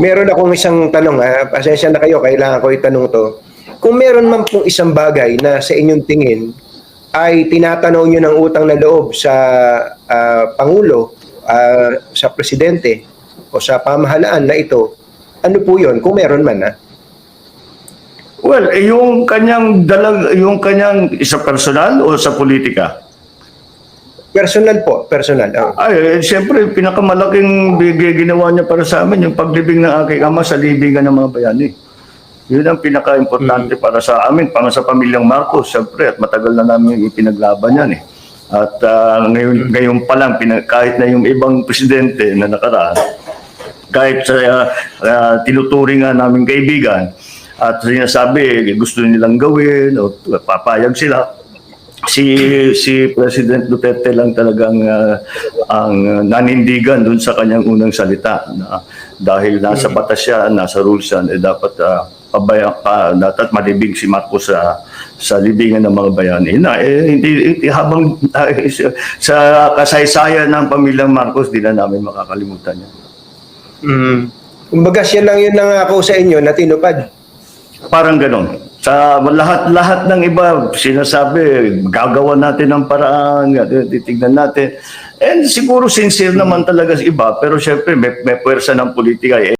meron akong isang tanong, ha? pasensya na kayo, kailangan ko itanong to. Kung meron man pong isang bagay na sa inyong tingin ay tinatanaw nyo ng utang na loob sa ah, Pangulo, ah, sa Presidente, o sa pamahalaan na ito, ano po yun? Kung meron man, ha? Well, eh, yung kanyang dalag, yung kanyang sa personal o sa politika? Personal po, personal. oh. Ay, eh, siyempre, pinakamalaking bigay ginawa niya para sa amin, yung paglibing ng aking ama sa libingan ng mga bayani. Yun ang pinaka-importante para sa amin, para sa pamilyang Marcos, siyempre, at matagal na namin ipinaglaban yan eh. At ah, ngayon, ngayon pa lang, kahit na yung ibang presidente na nakaraan, kahit sa ah, ah, tinuturing nga namin kaibigan, at sinasabi, gusto nilang gawin, o papayag sila, si si President Duterte lang talagang ah, ang nanindigan dun sa kanyang unang salita na dahil nasa batas siya, nasa rules yan, eh dapat uh, pabaya, pa, dapat malibig si Marcos sa sa libingan ng mga bayani na eh, hindi, hindi- habang ah, sa- sa kasaysayan ng pamilyang Marcos di na namin makakalimutan yan. Mm. Kumbaga siya lang yun nangako sa inyo na tinupad. Parang ganon. Sa lahat-lahat ng iba, sinasabi, gagawa natin ng paraan, titignan natin. And siguro sincere naman talaga sa iba, pero syempre may, may pwersa ng politika. Eh.